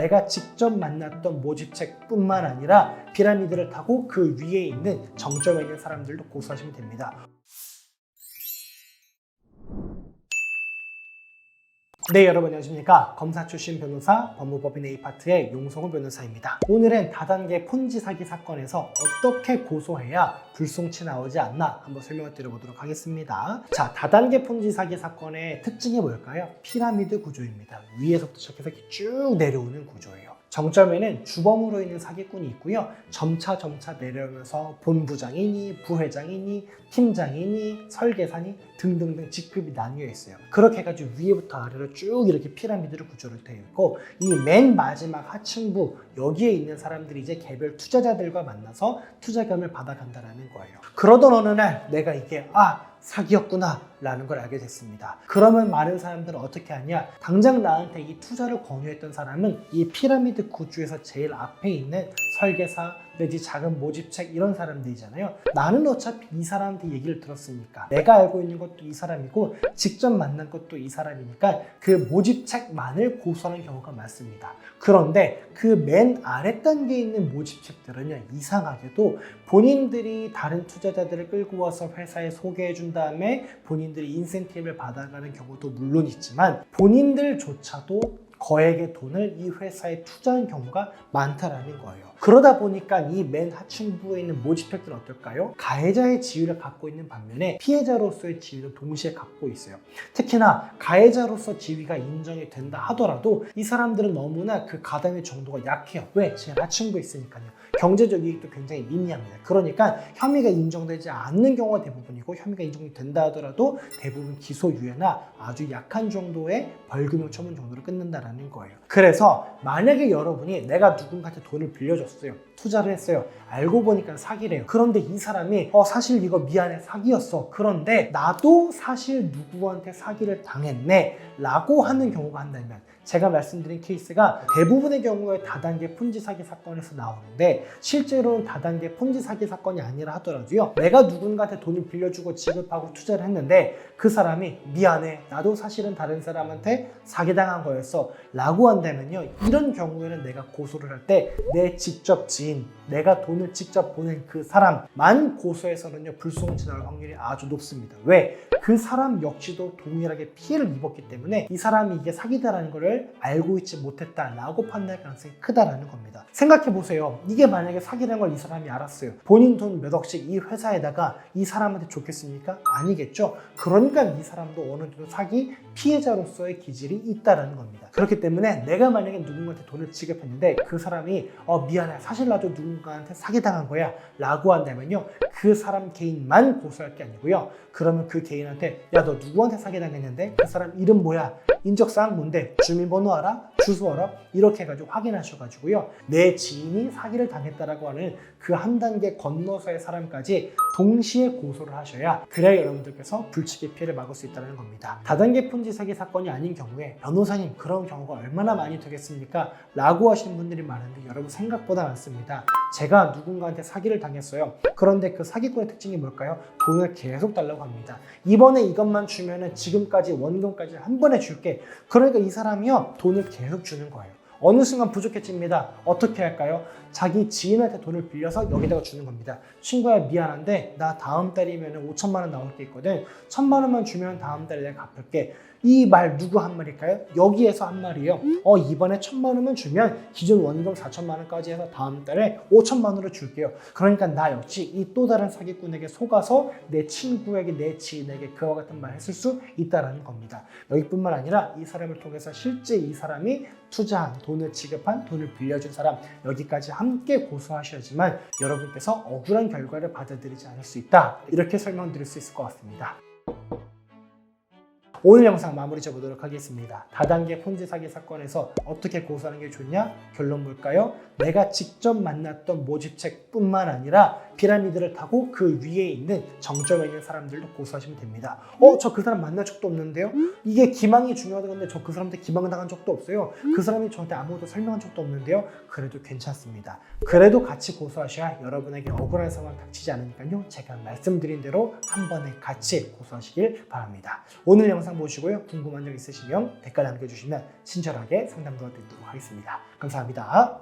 내가 직접 만났던 모집책뿐만 아니라 피라미드를 타고 그 위에 있는 정점에 있는 사람들도 고소하시면 됩니다. 네 여러분 안녕하십니까? 검사 출신 변호사 법무법인 A파트의 용성호 변호사입니다. 오늘은 다단계 폰지 사기 사건에서 어떻게 고소해야 불송치 나오지 않나 한번 설명을 드려보도록 하겠습니다. 자 다단계 폰지 사기 사건의 특징이 뭘까요? 피라미드 구조입니다. 위에서부터 시작해서 이렇게 쭉 내려오는 구조예요 정점에는 주범으로 있는 사기꾼이 있고요. 점차 점차 내려오면서 본부장이니 부회장이니 팀장이니 설계사니 등등등 직급이 나뉘어 있어요. 그렇게 해가지고 위에부터 아래로 쭉 이렇게 피라미드로 구조를 되어 있고 이 맨 마지막 하층부 여기에 있는 사람들이 이제 개별 투자자들과 만나서 투자금을 받아간다라는 거예요. 그러던 어느 날 내가 이게 아 사기였구나 라는 걸 알게 됐습니다. 그러면 많은 사람들은 어떻게 하냐? 당장 나한테 이 투자를 권유했던 사람은 이 피라미드 구조에서 제일 앞에 있는 설계사 내지 작은 모집책 이런 사람들이잖아요. 나는 어차피 이 사람한테 얘기를 들었으니까 내가 알고 있는 것도 이 사람이고 직접 만난 것도 이 사람이니까 그 모집책만을 고소하는 경우가 많습니다. 그런데 그 맨 아래 단계에 있는 모집책들은요 이상하게도 본인들이 다른 투자자들을 끌고 와서 회사에 소개해 준 다음에 본인들이 인센티브를 받아가는 경우도 물론 있지만 본인들조차도 거액의 돈을 이 회사에 투자한 경우가 많다라는 거예요. 그러다 보니까 이 맨 하층부에 있는 모집책들은 어떨까요? 가해자의 지위를 갖고 있는 반면에 피해자로서의 지위를 동시에 갖고 있어요. 특히나 가해자로서 지위가 인정이 된다 하더라도 이 사람들은 너무나 그 가담의 정도가 약해요. 왜? 제일 하층부에 있으니까요. 경제적 이익도 굉장히 미미합니다. 그러니까 혐의가 인정되지 않는 경우가 대부분이고 혐의가 인정이 된다 하더라도 대부분 기소유예나 아주 약한 정도의 벌금형 처분 정도로 끝난다라는 거예요. 그래서 만약에 여러분이 내가 누군가한테 돈을 빌려줬어요. 투자를 했어요. 알고 보니까 사기래요. 그런데 이 사람이 어 사실 이거 미안해 사기였어. 그런데 나도 사실 누구한테 사기를 당했네 라고 하는 경우가 한다면 제가 말씀드린 케이스가 대부분의 경우에 다단계 폰지 사기 사건에서 나오는데 실제로는 다단계 폰지 사기 사건이 아니라 하더라도요. 내가 누군가한테 돈을 빌려주고 지급하고 투자를 했는데 그 사람이 미안해 나도 사실은 다른 사람한테 사기당한 거였어 라고 한다면요. 이런 경우에는 내가 고소를 할 때 내 직접 지인 내가 돈을 직접 보낸 그 사람만 고소해서는요. 불송치 나올 확률이 아주 높습니다. 왜? 그 사람 역시도 동일하게 피해를 입었기 때문에 이 사람이 이게 사기다라는 알고 있지 못했다라고 판단할 가능성이 크다라는 겁니다. 생각해 보세요. 이게 만약에 사기라는 걸 이 사람이 알았어요. 본인 돈 몇 억씩 이 회사에다가 이 사람한테 줬겠습니까? 아니겠죠. 그러니까 이 사람도 어느 정도 사기 피해자로서의 기질이 있다라는 겁니다. 그렇기 때문에 내가 만약에 누군가한테 돈을 지급했는데 그 사람이 어 미안해 사실 나도 누군가한테 사기당한 거야 라고 한다면요 그 사람 개인만 고소할 게 아니고요 그러면 그 개인한테 야 너 누구한테 사기당했는데 그 사람 이름 뭐야 인적사항 뭔데 주민 번호 알아 주소 알아 이렇게 해가지고 확인하셔가지고요. 내 지인이 사기를 당했다라고 하는 그 한 단계 건너서의 사람까지 동시에 고소를 하셔야 그래야 여러분들께서 불치기 피해를 막을 수 있다는 겁니다. 다단계 폰지 사기 사건이 아닌 경우에 변호사님 그런 경우가 얼마나 많이 되겠습니까? 라고 하시는 분들이 많은데 여러분 생각보다 많습니다. 제가 누군가한테 사기를 당했어요. 그런데 그 사기꾼의 특징이 뭘까요? 돈을 계속 달라고 합니다. 이번에 이것만 주면은 지금까지 원금까지 한 번에 줄게. 그러니까 이 사람이요 돈을 계속 주는 거예요 어느 순간 부족해집니다. 어떻게 할까요? 자기 지인한테 돈을 빌려서 여기다가 주는 겁니다. 친구야 미안한데 나 다음 달이면 5천만 원 나올 게 있거든. 천만 원만 주면 다음 달에 내가 갚을게. 이 말 누구 한 말일까요? 여기에서 한 말이에요. 어 이번에 천만 원만 주면 기존 원금 4천만 원까지 해서 다음 달에 5천만 원으로 줄게요. 그러니까 나 역시 이 또 다른 사기꾼에게 속아서 내 친구에게 내 지인에게 그와 같은 말 했을 수 있다라는 겁니다. 여기뿐만 아니라 이 사람을 통해서 실제 이 사람이 투자한 돈을 지급한 돈을 빌려준 사람 여기까지 함께 고소하셔야지만 여러분께서 억울한 결과를 받아들이지 않을 수 있다 이렇게 설명드릴 수 있을 것 같습니다. 오늘 영상 마무리 지어보도록 하겠습니다. 다단계 폰지 사기 사건에서 어떻게 고소하는 게 좋냐? 결론 뭘까요? 내가 직접 만났던 모집책뿐만 아니라 피라미드를 타고 그 위에 있는 정점에 있는 사람들도 고소하시면 됩니다. 어, 저 그 사람 만난 적도 없는데요? 이게 기망이 중요한 건데 저 그 사람한테 기망 당한 적도 없어요. 그 사람이 저한테 아무것도 설명한 적도 없는데요. 그래도 괜찮습니다. 그래도 같이 고소하셔야 여러분에게 억울한 상황 닥치지 않으니까요. 제가 말씀드린 대로 한 번에 같이 고소하시길 바랍니다. 오늘 영상 보시고요. 궁금한 점 있으시면 댓글 남겨주시면 친절하게 상담 도와드리도록 하겠습니다. 감사합니다.